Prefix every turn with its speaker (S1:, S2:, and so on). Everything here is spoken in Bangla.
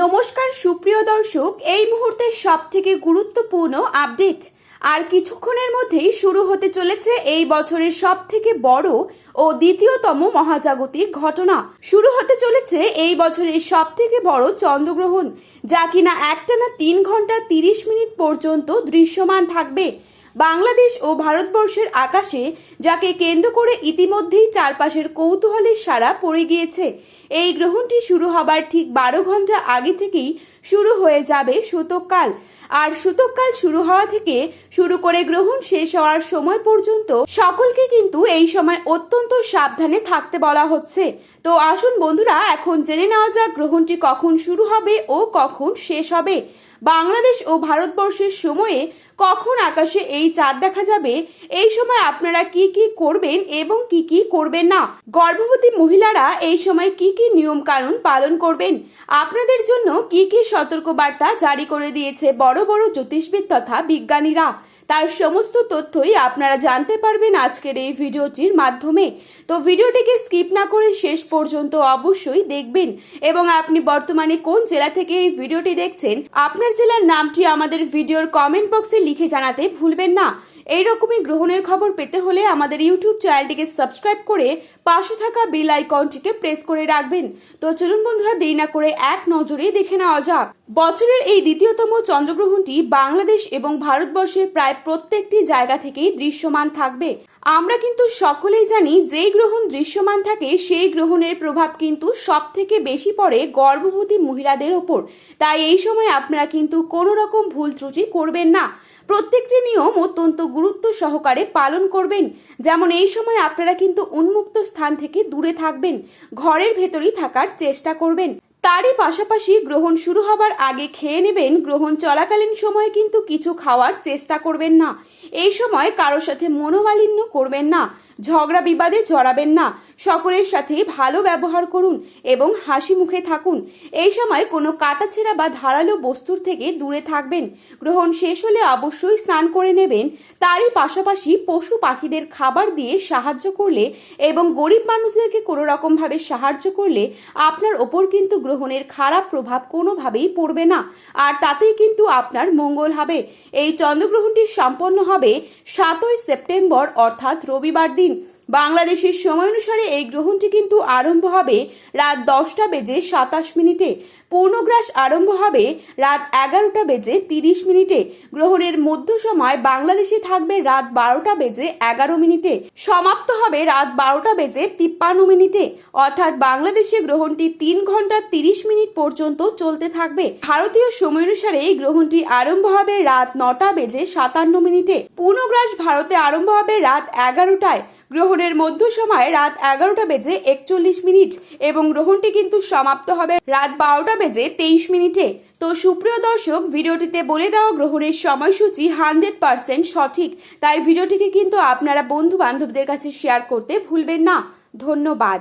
S1: নমস্কার, সুপ্রিয় দর্শক। এই মুহূর্তের সব থেকে গুরুত্বপূর্ণ আপডেট। আর কিছুক্ষণের মধ্যেই শুরু হতে চলেছে এই বছরের সব থেকে বড় ও দ্বিতীয়তম মহাজাগতিক ঘটনা। শুরু হতে চলেছে এই বছরের সব থেকে বড় চন্দ্রগ্রহণ, যা কিনা একটানা তিন ঘণ্টা তিরিশ মিনিট পর্যন্ত দৃশ্যমান থাকবে। বাংলাদেশ ও ভারতবর্ষের আকাশে, যাকে কেন্দ্র করে ইতিমধ্যেই চারপাশের কৌতূহলের সারা পড়ে গিয়েছে। এই গ্রহণটি শুরু হবার ঠিক বারো ঘণ্টা আগে থেকেই শুরু হয়ে যাবে সূতককাল আর সূতককাল শুরু হওয়া থেকে শুরু করে গ্রহণ শেষ হওয়ার সময় পর্যন্ত সকলকে কিন্তু এই সময় অত্যন্ত সাবধানে থাকতে বলা হচ্ছে। তো আসুন বন্ধুরা, এখন জেনে নেওয়া যাক গ্রহণটি কখন শুরু হবে ও কখন শেষ হবে। বাংলাদেশ ও ভারতবর্ষের সময়ে কখন আকাশে এই চাঁদ দেখা যাবে? এই সময় আপনারা কি কি করবেন এবং কি কি করবেন না? গর্ভবতী মহিলারা এই সময় কি কি নিয়ম কানুন পালন করবেন? আপনাদের জন্য কি কি সতর্কবার্তা জারি করে দিয়েছে বড় বড় জ্যোতিষবিদ তথা বিজ্ঞানীরা। তার সমস্ত তথ্যই আপনারা জানতে পারবেন আজকের এই ভিডিওটির মাধ্যমে। তো ভিডিওটিকে স্কিপ না করে শেষ পর্যন্ত অবশ্যই দেখবেন এবং আপনি বর্তমানে কোন জেলা থেকে এই ভিডিওটি দেখছেন, আপনার জেলার নামটি আমাদের ভিডিওর কমেন্ট বক্সে লিখে জানাতে ভুলবেন না। এই রকমই গ্রহণের খবর পেতে হলে আমাদের ইউটিউব চ্যানেলটিকে সাবস্ক্রাইব করে পাশে থাকা বেল আইকনটিকে প্রেস করে রাখবেন। তো চলুন বন্ধুরা, দেরি না করে এক নজরে দেখে নেওয়া যাক। বছরের এই দ্বিতীয়তম চন্দ্রগ্রহণটি বাংলাদেশ এবং ভারতবর্ষের প্রায় প্রত্যেকটি জায়গা থেকেই দৃশ্যমান থাকবে। আমরা কিন্তু সকলেই জানি, যেই গ্রহণ দৃশ্যমান থাকে, সেই গ্রহণের প্রভাব কিন্তু সব থেকে বেশি পড়ে গর্ভবতী মহিলাদের ওপর। তাই এই সময় আপনারা কিন্তু কোনো রকম ভুল ত্রুটি করবেন না। প্রত্যেকটি নিয়ম অত্যন্ত গুরুত্ব সহকারে পালন করবেন। যেমন এই সময় আপনারা কিন্তু উন্মুক্ত স্থান থেকে দূরে থাকবেন। ঘরের ভেতরেই থাকার চেষ্টা করবেন। তারই পাশাপাশি গ্রহণ শুরু হবার আগে খেয়ে নেবেন, গ্রহণ চলাকালীন সময়ে কিন্তু কিছু খাওয়ার চেষ্টা করবেন না। এই সময় কারোর সাথে মনোমালিন্য করবেন না। ঝগড়া বিবাদে জড়াবেন না। সকলের সাথে ভালো ব্যবহার করুন এবং হাসি মুখে থাকুন। এই সময় কোনো কাটাছেঁড়া বা ধারালো বস্তুর থেকে দূরে থাকবেন। গ্রহণ শেষ হলে অবশ্যই স্নান করে নেবেন। তারই পাশাপাশি পশু পাখিদের খাবার দিয়ে সাহায্য করলে এবং গরিব মানুষদেরকে কোনো রকমভাবে সাহায্য করলে আপনার ওপর কিন্তু গ্রহণের খারাপ প্রভাব কোনোভাবেই পড়বে না। আর তাতেই কিন্তু আপনার মঙ্গল হবে। এই চন্দ্রগ্রহণটি সম্পন্ন হবে সাতই সেপ্টেম্বর, অর্থাৎ রবিবার দিন। বাংলাদেশের সময় অনুসারে এই গ্রহণটি কিন্তু আরম্ভ হবে রাত দশটা বেজে সাতাশ মিনিটে। পূর্ণগ্রাস আরম্ভ হবে রাত এগারোটা বেজে তিরিশ মিনিটে। গ্রহণের মধ্য সময় বাংলাদেশে থাকবে রাত বারোটা বেজে এগারো মিনিটে। সমাপ্ত হবে রাত বারোটা বেজে তিপ্পান্ন মিনিটে। অর্থাৎ বাংলাদেশে গ্রহণটি তিন ঘণ্টা তিরিশ মিনিট পর্যন্ত চলতে থাকবে। ভারতীয় সময় অনুসারে এই গ্রহণটি আরম্ভ হবে রাত নটা বেজে সাতান্ন মিনিটে। পূর্ণগ্রাস ভারতে আরম্ভ হবে রাত এগারোটায়। গ্রহণের মধ্য সময় রাত এগারোটা বেজে একচল্লিশ মিনিট এবং গ্রহণটি কিন্তু সমাপ্ত হবে রাত বারোটা বেজে তেইশ মিনিটে। তো সুপ্রিয় দর্শক, ভিডিওটিতে বলে দেওয়া গ্রহণের সময়সূচি হান্ড্রেড পারসেন্ট সঠিক। তাই ভিডিওটিকে কিন্তু আপনারা বন্ধু বান্ধবদের কাছে শেয়ার করতে ভুলবেন না। ধন্যবাদ।